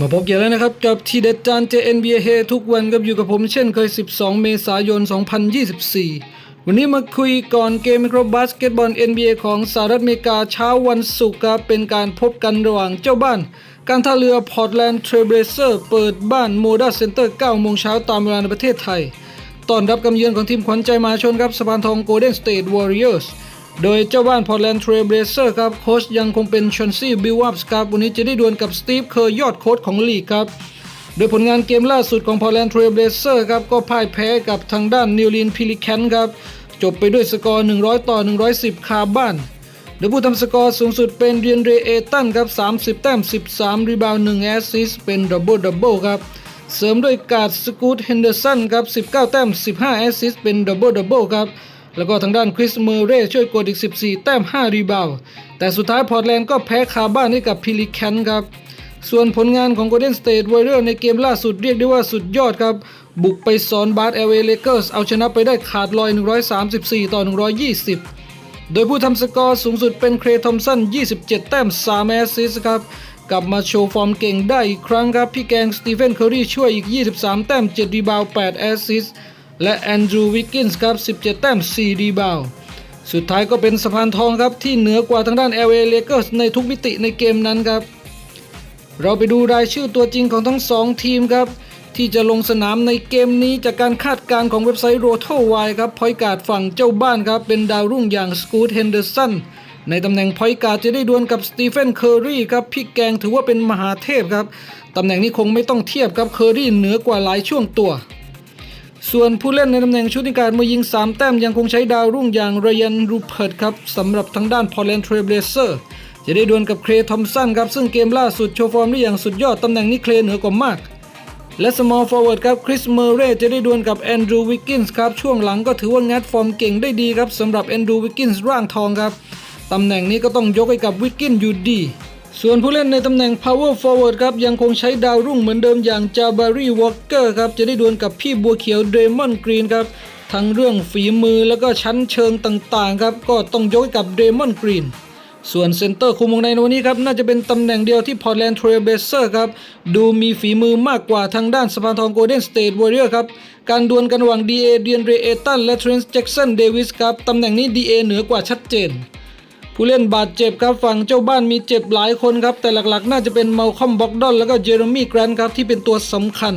มาพบกันแล้วนะครับ กับทีเด็ดจาน JNBA เฮทุกวันกับอยู่กับผมเช่นเคย 12 เมษายน 2024 วันนี้มาคุยก่อนเกมครับบาสเกตบอล NBA ของสหรัฐอเมริกาเช้าวันศุกร์ครับเป็นการพบกันระหว่างเจ้าบ้าน การท่าเรือพอร์ตแลนด์เทรเบเซอร์เปิดบ้านโมดาเซ็นเตอร์9โมงเช้าตามเวลาในประเทศไทย ต้อนรับกำเยือนของทีมขวัญใจมาชนครับสะพานทองโกลเด้นสเตทวอริเออร์ส โดยเจ้าบ้านพอร์แลนด์เทรเบเซอร์ครับโค้ชยังคงเป็นชอนซี่บิลวัปส์ครับวันนี้จะได้ดวลกับสตีฟเคอร์ยอดโค้ชของลีกครับโดยผลงานเกมล่าสุดของพอร์แลนด์เทรเบเซอร์ครับก็พ่ายแพ้กับทางด้านนิวลินพิลิแคนครับจบไปด้วยสกอร์ 100 ต่อ 110 คาบ้านโดยผู้ทำสกอร์สูงสุดเป็นเรียนเรเอตันครับ 30 แต้ม 13 รีบาวด์1แอสซิสเป็นดับเบิลดับเบิลครับ เสริมด้วยการ์ดสกูตเฮนเดอร์สันครับ 19 แต้ม 15 แอสซิสเป็นดับเบิลดับเบิลครับ แล้วก็ทางด้านคริสเมอร์เร่ช่วยกดอีก 14 แต้ม 5 รีบาวแต่สุดท้ายพอร์ตแลนด์ก็แพ้คาบ้านให้กับพิลิแคนครับ ส่วนผลงานของ Golden State Warriors ในเกมล่าสุดเรียกได้ว่าสุดยอดครับ บุกไปสอนบาส LA Lakers เอาชนะไปได้ขาดลอย 134 ต่อ 120 โดยผู้ทำสกอร์สูงสุดเป็นเครทอมสัน 27 แต้ม 3 แอสซิสครับกลับมาโชว์ฟอร์มเก่งได้อีกครั้งครับ พี่แกงสตีเฟนเคอรีช่วยอีก 23 แต้ม 7 รีบาว 8 แอสซิสต์ และแอนดรูวิกกินส์ครับ 17 แต้ม 4 รีบาวสุดท้ายก็เป็นสะพานทองครับ ที่เหนือกว่าทางด้าน LA Lakers ในทุกมิติในเกมนั้นครับ เราไปดูรายชื่อตัวจริงของทั้งสองทีมครับ ที่จะลงสนามในเกมนี้จากการคาดการณ์ของเว็บไซต์ r o t o w i ครับพอยการ์ดฝั่งเจ้าบ้านครับ เป็นดาวรุ่งอย่างสกูตเฮนเดอร์สันในตำแหน่งพอยการ์ดจะได้ดวลกับสตีเฟนเคอร์รีครับพี่แกงถือว่าเป็นมหาเทพครับตำแหน่งนี้คงไม่ต้องเทียบครับเคอร์รีเหนือกว่าหลายช่วงตัว ส่วนผู้เล่นในตำแหน่งชุดนิการมือยิง 3 แต้มยังคงใช้ดาวรุ่งอย่างไรยันรูเพิร์ตครับสำหรับทางด้านพอลแลนด์เทรเบเซอร์จะได้ดวลกับเครทอมสันครับ ซึ่งเกมล่าสุดโชว์ฟอร์มได้อย่างสุดยอดตำแหน่งนี้เครเหนือกว่ามาก และ small forward ครับคริสเมอร์เรจะได้ดวลกับแอนดรูวิกกินส์ครับ ช่วงหลังก็ถือว่างัดฟอร์มเก่งได้ดีครับสำหรับแอนดรูวิกกินส์ร่างทองครับตำแหน่งนี้ก็ต้องยกให้กับวิกกินอยู่ดี ส่วนผู้เล่นในตำแหน่ง power forward ครับยังคงใช้ดาวรุ่งเหมือนเดิมอย่างจาบารีวอลเกอร์ครับจะได้ดวลกับพี่บัวเขียวเดรมอนกรีนครับทั้งเรื่องฝีมือแล้วก็ชั้นเชิงต่างๆครับก็ต้องยกให้กับเดรมอนกรีนส่วนเซนเตอร์คุมวงในในวันนี้ครับน่าจะเป็นตำแหน่งเดียวที่พอร์ตแลนด์เทรเบเซอร์ครับดูมีฝีมือมากกว่าทางด้านสปานทองโกลเด้นสเตทวอริเออร์ครับการดวลกันระหว่าง DA เดียนเรเอตันและเทรนส์แจ็กสันเดวิสครับตำแหน่งนี้ DA เหนือกว่าชัดเจน ผู้เล่นบาดเจ็บครับฝั่งเจ้าบ้านมีเจ็บหลายคนครับ แต่หลักๆ น่าจะเป็นเมลคอมบ็อกดอนแล้วก็เจอร์มี่แกรนท์ครับที่เป็นตัวสำคัญ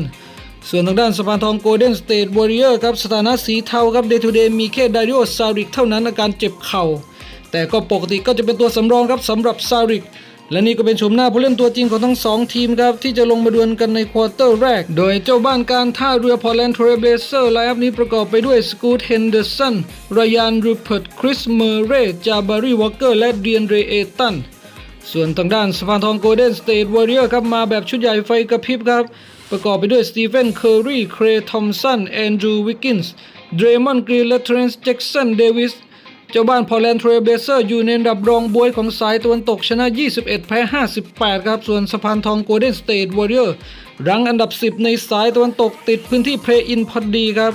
ส่วนทางด้านสะพานทองโกลเด้นสเตทวอริเออร์ครับสถานะสีเทาครับเดย์ทูเดย์มีแค่ดาริโอซาริกเท่านั้นอาการเจ็บเข่าแต่ก็ปกติก็จะเป็นตัวสำรองครับสำหรับซาริก และนี่ก็เป็นชมหน้าผู้เล่นตัวจริงของทั้งสองทีมครับ ที่จะลงมาดวลกันในควอเตอร์แรก โดยเจ้าบ้านการท่าเรือพอร์แลนด์เทรเบเซอร์ไลน์นี้ประกอบไปด้วยสกูตเฮนเดอร์สันรายานรูเพิร์ตคริสเมอร์เรจาบารีวอลเกอร์และเดียนเรเอตันส่วนทางด้านสปานทองโกลเด้นสเตทวอริเออร์ครับมาแบบชุดใหญ่ไฟกระพริบครับ ประกอบไปด้วยสตีเฟนเคอร์รีเครทอมสันแอนดรูวิกกินส์เดรมอนกรีนและเทรนส์แจ็กสันเดวิส เจ้าบ้านพอแลนด์เทรเบเซอร์อยู่ในอันดับรองบวยของสายตะวันตกชนะ 21 แพ้ 58 ครับ ส่วนสะพานทองโกลเด้นสเตทวอริเออร์รั้งอันดับ 10 ในสายตะวันตกติดพื้นที่เพลย์อินพอดีครับ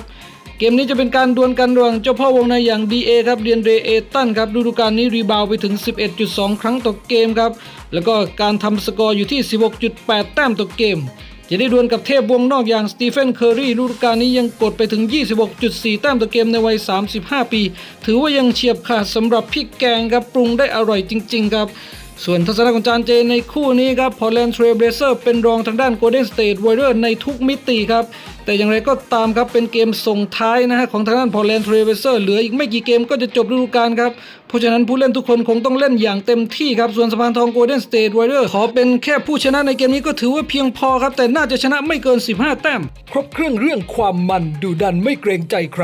เกมนี้จะเป็นการดวลกันระหว่างเจ้าพ่อวงในอย่าง DA ครับเดียนเรเอตันครับฤดูกาลนี้รีบาวไปถึง 11.2 ครั้งต่อเกมครับ แล้วก็การทำสกอร์อยู่ที่ 16.8 แต้มต่อเกม จะได้ดวลกับเทพวงนอกอย่างสตีเฟนเคอร์รีฤดูกาลนี้ยังกดไปถึง 26.4 แต้มต่อเกมในวัย 35 ปี ถือว่ายังเฉียบขาดสำหรับพี่แกงครับปรุงได้อร่อยจริง ๆ ครับ ส่วนทัศนะของจานเจในคู่นี้ครับพอร์แลนด์เทรเบเซอร์เป็นรองทางด้านโกลเด้นสเตทวอริเออร์ในทุกมิติครับ แต่อย่างไรก็ตามครับเป็นเกมส่งท้ายนะฮะของทางด้านพอร์แลนด์เทรเบเซอร์เหลืออีกไม่กี่เกมก็จะจบฤดูกาลครับ เพราะฉะนั้นผู้เล่นทุกคนคงต้องเล่นอย่างเต็มที่ครับ ส่วนสะพานทองโกลเด้นสเตทวอริเออร์ขอเป็นแค่ผู้ชนะในเกมนี้ก็ถือว่าเพียงพอครับ แต่น่าจะชนะไม่เกิน 15 แต้ม ครบเครื่องเรื่องความมันดูดันไม่เกรงใจใคร